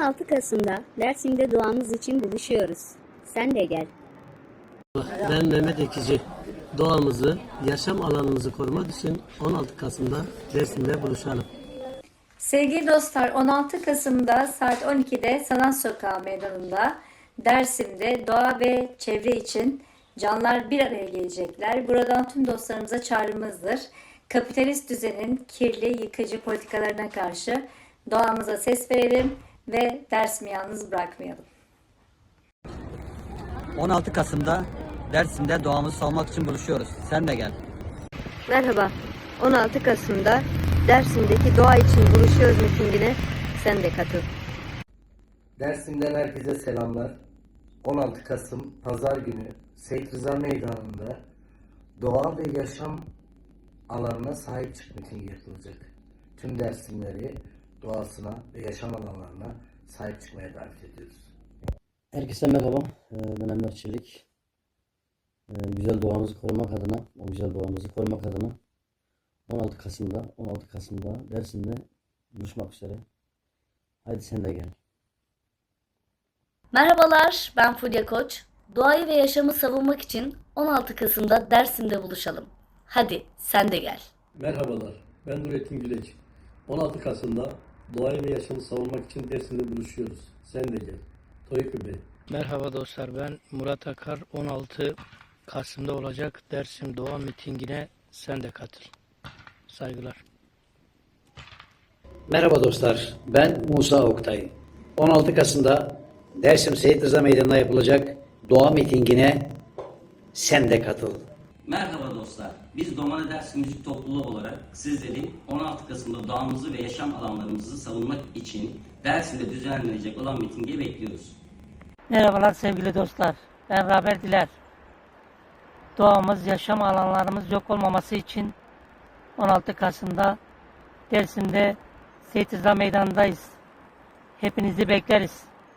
16 Kasım'da Dersim'de doğamız için buluşuyoruz. Sen de gel. Ben Mehmet Ekici. Doğamızı, yaşam alanımızı korumak için 16 Kasım'da Dersim'de buluşalım. Sevgili dostlar 16 Kasım'da saat 12'de Sanat Sokağı Meydanı'nda Dersim'de doğa ve çevre için canlar bir araya gelecekler. Buradan tüm dostlarımıza çağrımızdır. Kapitalist düzenin kirli, yıkıcı politikalarına karşı doğamıza ses verelim ve Dersim'i yalnız bırakmayalım. 16 Kasım'da Dersim'de doğamızı savunmak için buluşuyoruz. Sen de gel. Merhaba. 16 Kasım'da Dersim'deki doğa için buluşuyoruz mitingine sen de katıl. Dersim'den herkese selamlar. 16 Kasım Pazar günü Seyit Rıza Meydanı'nda doğa ve yaşam alanına sahip çık mitingi yapılacak. Tüm Dersimleri doğasına ve yaşam alanlarına sahip çıkmaya davet ediyoruz. Herkese merhaba. Ee, Ben Enver Çelik. Ee, Güzel doğamızı korumak adına, o güzel doğamızı korumak adına 16 Kasım'da, 16 Kasım'da Dersim'de buluşmak üzere. Haydi sen de gel. Merhabalar, ben Fulya Koç. Doğayı ve yaşamı savunmak için 16 Kasım'da Dersim'de buluşalım. Hadi sen de gel. Merhabalar, ben Nurettin Güleç. 16 Kasım'da doğayı ve yaşamı savunmak için Dersim'de buluşuyoruz. Sen de gel. Toyku Bey. Merhaba dostlar ben Murat Akar 16 Kasım'da olacak Dersim Doğa mitingine sen de katıl. Saygılar. Merhaba dostlar, ben Musa Oktay. 16 Kasım'da Dersim Seyit Rıza Meydanı'nda yapılacak doğa mitingine sen de katıl. Merhaba dostlar. Biz Domane Dersim Müzik Topluluğu olarak sizleri 16 Kasım'da doğamızı ve yaşam alanlarımızı savunmak için Dersim'de düzenlenecek olan mitinge bekliyoruz. Merhabalar sevgili dostlar. Ben Raber Diler. Doğamız, yaşam alanlarımız yok olmaması için 16 Kasım'da Dersim'de Seyit Rıza Meydanı'ndayız. Hepinizi bekleriz.